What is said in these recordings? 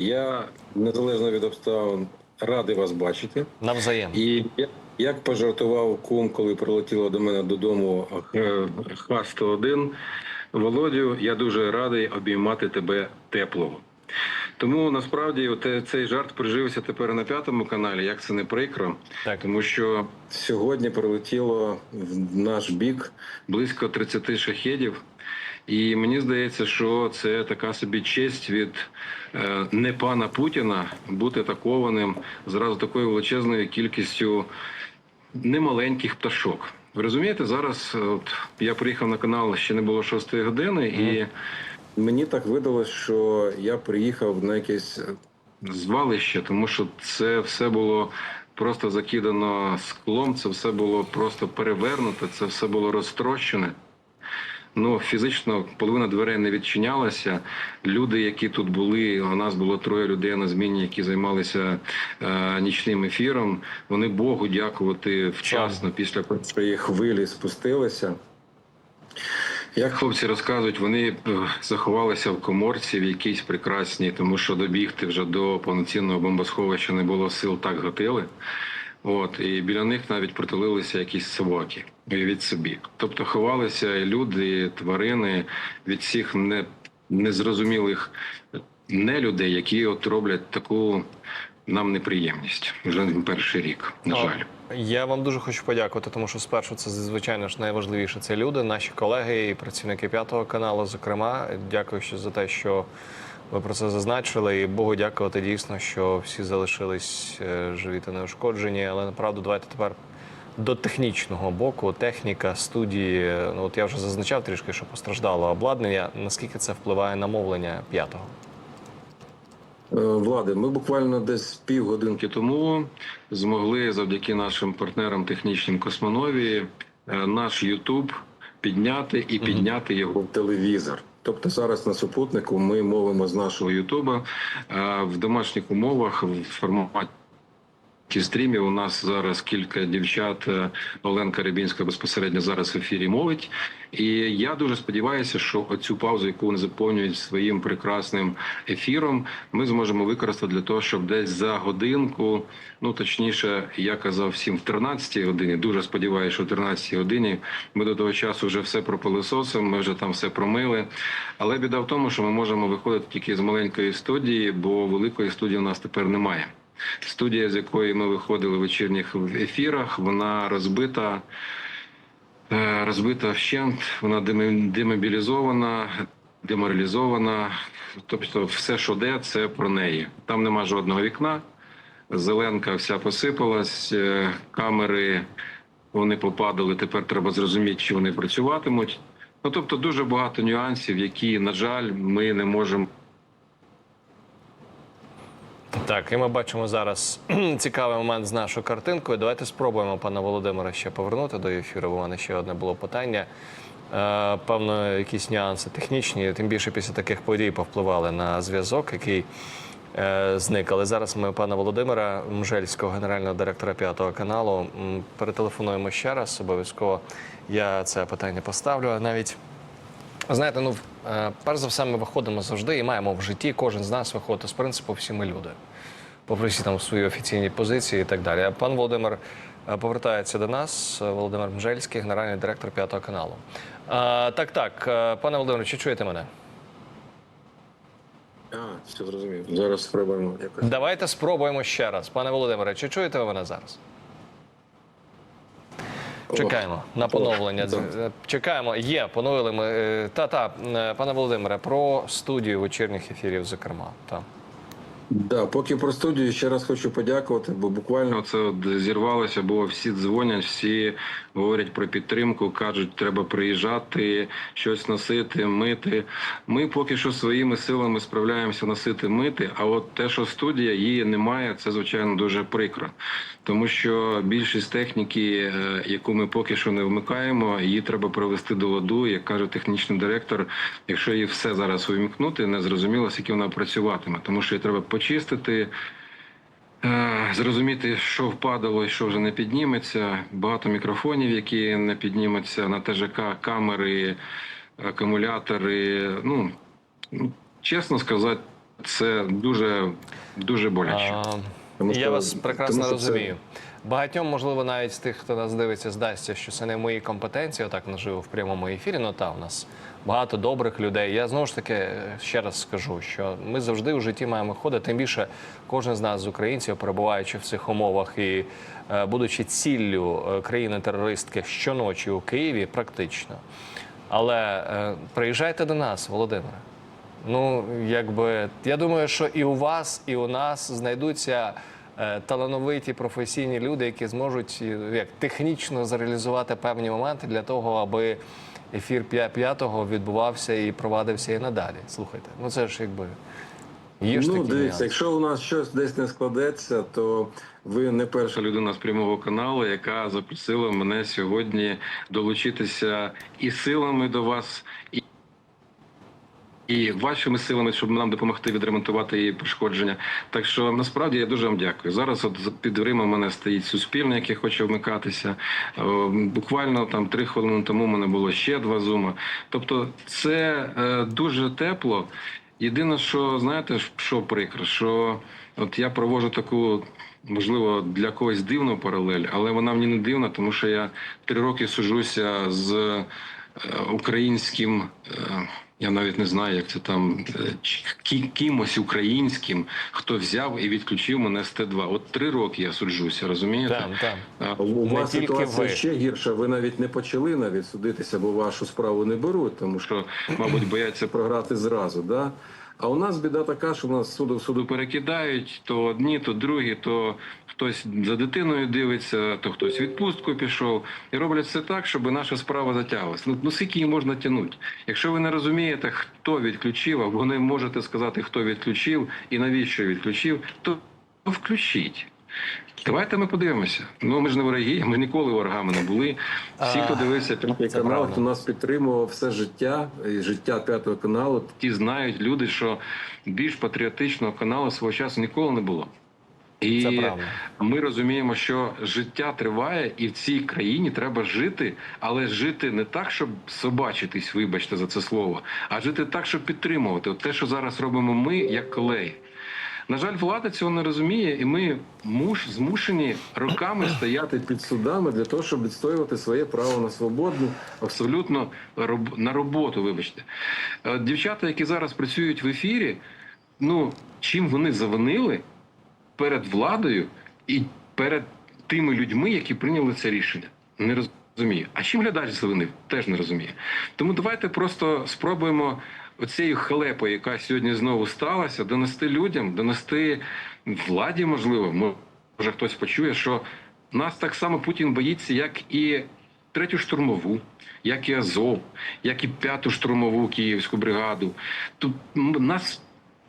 Я незалежно від обставин радий вас бачити. Навзаєм. І як пожартував кум, коли прилетіло до мене додому е, Х-101, Володю, я дуже радий обіймати тебе теплого. Тому насправді оте- цей жарт прижився тепер на п'ятому каналі. Як це не прикро, Так. тому що сьогодні прилетіло в наш бік близько 30 шахедів. І мені здається, що це така собі честь від е, не пана Путіна бути атакованим зразу такою величезною кількістю немаленьких пташок. Ви розумієте, зараз е, от я приїхав на канал, ще не було шостої години, і мені так видалось, що я приїхав на якесь е, звалище, тому що це все було просто закидано склом, це все було просто перевернуто, це все було розтрощене. Ну, фізично половина дверей не відчинялася. Люди, які тут були, у нас було троє людей на зміні, які займалися е, нічним ефіром. Вони Богу дякувати вчасно після першої хвилі спустилися. Як хлопці розказують, вони е, заховалися в коморці в якійсь прекрасній, тому що добігти вже до повноцінного бомбосховища не було сил, так гатили. От і біля них навіть притулилися якісь собаки. Уявіть собі. Тобто ховалися і люди, і тварини від всіх не, незрозумілих нелюдей, які от роблять таку нам неприємність вже не перший рік. На жаль. Я вам дуже хочу подякувати, тому що спершу це звичайно ж найважливіше. Це люди, наші колеги і працівники п'ятого каналу. Зокрема, дякую що за те, що ви про це зазначили. І Богу дякувати дійсно, що всі залишились е, живі та неушкоджені. Але направду давайте тепер. До технічного боку, техніка, студії. Ну от я вже зазначав трішки, що постраждало обладнання. Наскільки це впливає на мовлення п'ятого? Е, Влади, ми буквально десь півгодинки тому змогли завдяки нашим партнерам технічним Космонові е, наш Ютуб підняти і підняти його в телевізор. Тобто зараз на супутнику ми мовимо з нашого Ютуба в домашніх умовах в форматі. Стрімів у нас зараз кілька дівчат. е, Оленка Рябінська безпосередньо зараз в ефірі мовить. І я дуже сподіваюся, що оцю паузу, яку вони заповнюють своїм прекрасним ефіром, ми зможемо використати для того, щоб десь за годинку, ну точніше, я казав всім в 13 годині. Дуже сподіваюся, що в 13 годині ми до того часу вже все пропилисосимо, ми вже там все промили. Але біда в тому, що ми можемо виходити тільки з маленької студії, бо великої студії у нас тепер немає. Студія, з якої ми виходили в вечірніх ефірах, вона розбита, е, розбита вщент, вона демобілізована, деморалізована. Тобто, все, що де, це про неї. Там нема жодного вікна. Зеленка вся посипалась, е, камери вони попадали. Тепер треба зрозуміти, чи вони працюватимуть. Ну тобто, дуже багато нюансів, які, на жаль, ми не можемо. Так, і ми бачимо зараз цікавий момент з нашою картинкою. Давайте спробуємо пана Володимира ще повернути до ефіру. У мене ще одне було питання. Е, певно, якісь нюанси технічні, тим більше після таких подій повпливали на зв'язок, який е, зник. Але зараз ми пана Володимира Мжельського, генерального директора п'ятого каналу, перетелефонуємо ще раз. Обов'язково я це питання поставлю. А Навіть Знаєте, ну е, перш за все, ми виходимо завжди і маємо в житті. Кожен з нас виходити з принципу всі ми люди, попри всі там свої офіційні позиції і так далі. А пан Володимир е, повертається до нас. е, Володимир Мжельський, генеральний директор п'ятого каналу. Е, Так, так, пане Володимире, чи чуєте мене? А, все зрозумів. Зараз спробуємо якось. Давайте спробуємо ще раз. Пане Володимире, чи чуєте ви мене зараз? Чекаємо на поновлення. Чекаємо. Є, поновили ми. Та-та, пане Володимире, про студію вечірніх ефірів, зокрема. Та. Да, поки про студію ще раз хочу подякувати, бо буквально це зірвалося, бо всі дзвонять, всі говорять про підтримку, кажуть, треба приїжджати, щось носити, мити. Ми поки що своїми силами справляємося носити, мити. А от те, що студія її немає, це звичайно дуже прикро. Тому що більшість техніки, е, яку ми поки що не вмикаємо, її треба привести до ладу. Як каже технічний директор, якщо її все зараз увімкнути, не зрозуміло, скільки вона працюватиме, тому що її треба почистити. е, Зрозуміти, що впадало і що вже не підніметься. Багато мікрофонів, які не піднімуться на ТЖК, камери, акумулятори. Ну чесно сказати, це дуже дуже боляче. Тому я вас прекрасно тому що це- розумію. Багатьом, можливо, навіть з тих, хто нас дивиться, здасться, що це не в моїй компетенції, отак наживо в прямому ефірі. Ну та у нас багато добрих людей. Я знову ж таки е, ще раз скажу, що ми завжди у житті маємо ходити. Тим більше кожен з нас з українців, перебуваючи в цих умовах і е, будучи ціллю е, країни-терористки щоночі у Києві, практично. Але е, приїжджайте до нас, Володимире. Ну, якби я думаю, що і у вас, і у нас знайдуться е, талановиті професійні люди, які зможуть е, як технічно зреалізувати певні моменти для того, аби ефір п'я- п'ятого відбувався і провадився і надалі. Слухайте, ну це ж якби є ж ну, такі дивіться, нюанси. якщо у нас щось десь не складеться, то ви не перша людина з прямого каналу, яка запросила мене сьогодні долучитися і силами до вас, і. І вашими силами, щоб нам допомогти відремонтувати її пошкодження. Так що насправді я дуже вам дякую. Зараз от під дверима мене стоїть суспільне, яке хоче вмикатися. Е, Буквально там три хвилини тому в мене було ще два зума. Тобто, це е, дуже тепло. Єдине, що знаєте, що прикро, що от я провожу таку. Можливо, для когось дивну паралель, але вона мені не дивна, тому що я три роки сужуся з е, українським. Я навіть не знаю, як це там е, кимось українським, хто взяв і відключив мене з Т2. От три роки я суджуся, розумієте? Там, там. У Не вас ситуація ви. ще гірша. Ви навіть не почали навіть судитися, бо вашу справу не беруть, тому що що, мабуть, бояться програти зразу. Да? А у нас біда така, що у нас суду в суду перекидають то одні, то другі, то хтось за дитиною дивиться, то хтось в відпустку пішов. І роблять все так, щоб наша справа затяглася. Ну, ну скільки її можна тягнути? Якщо ви не розумієте, хто відключив, або не можете сказати, хто відключив і навіщо відключив, то включіть. Давайте ми подивимося. Ну ми ж не вороги, ми ніколи ворогами не були. Всі, хто дивився п'ятий канал, хто нас підтримував все життя, і життя п'ятого каналу. ті знають люди, що більш патріотичного каналу свого часу ніколи не було. І Це ми розуміємо, що життя триває, і в цій країні треба жити, але жити не так, щоб собачитись, вибачте за це слово, а жити так, щоб підтримувати. От те, що зараз робимо ми, як колеги. На жаль, влада цього не розуміє, і ми муш змушені роками стояти Під судами для того, щоб відстоювати своє право на свободу. абсолютно роб- на роботу. Вибачте, Е, дівчата, які зараз працюють в ефірі, ну чим вони завинили перед владою і перед тими людьми, які прийняли це рішення, не розумію. А чим глядач завинив, теж не розуміє. Тому давайте просто спробуємо оцією халепою, яка сьогодні знову сталася, донести людям, донести владі, можливо, може хтось почує, що нас так само Путін боїться, як і третю штурмову, як і Азов, як і п'яту штурмову київську бригаду. Тут нас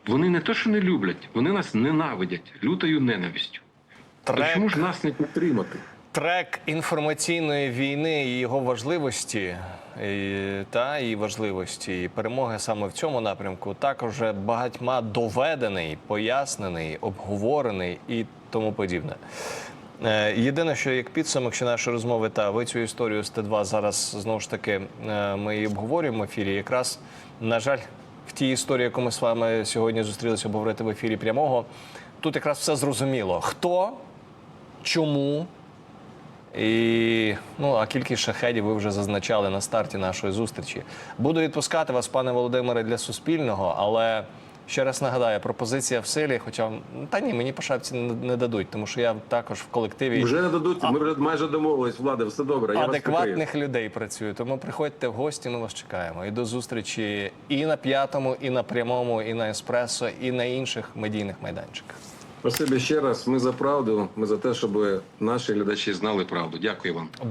вони не то, що не люблять, вони нас ненавидять лютою ненавистю. То чому ж нас не Підтримати. Трек інформаційної війни і його важливості і, та і важливості і перемоги саме в цьому напрямку також багатьма доведений, пояснений, обговорений і тому подібне. Е, Єдине, що як підсумок ще нашої розмови, та ви цю історію з Т2 зараз знову ж таки е, ми її обговорюємо в ефірі. Якраз, на жаль, в тій історії, яку ми з вами сьогодні зустрілися обговорити в ефірі прямого, тут якраз все зрозуміло. Хто, чому, і ну а кількість шахедів ви вже зазначали на старті нашої зустрічі. Буду відпускати вас, пане Володимире, для суспільного, але ще раз нагадаю, пропозиція в силі. Хоча та ні, мені по шапці не, не дадуть, тому що я також в колективі Вже не дадуть. Ми вже майже домовились. Влада, все добре. Я адекватних людей працюю. Тому приходьте в гості, ми вас чекаємо. І до зустрічі і на п'ятому, і на прямому, і на еспресо, і на інших медійних майданчиках. Спасибі ще раз. Ми за правду. Ми за те, щоб наші глядачі знали правду. Дякую вам.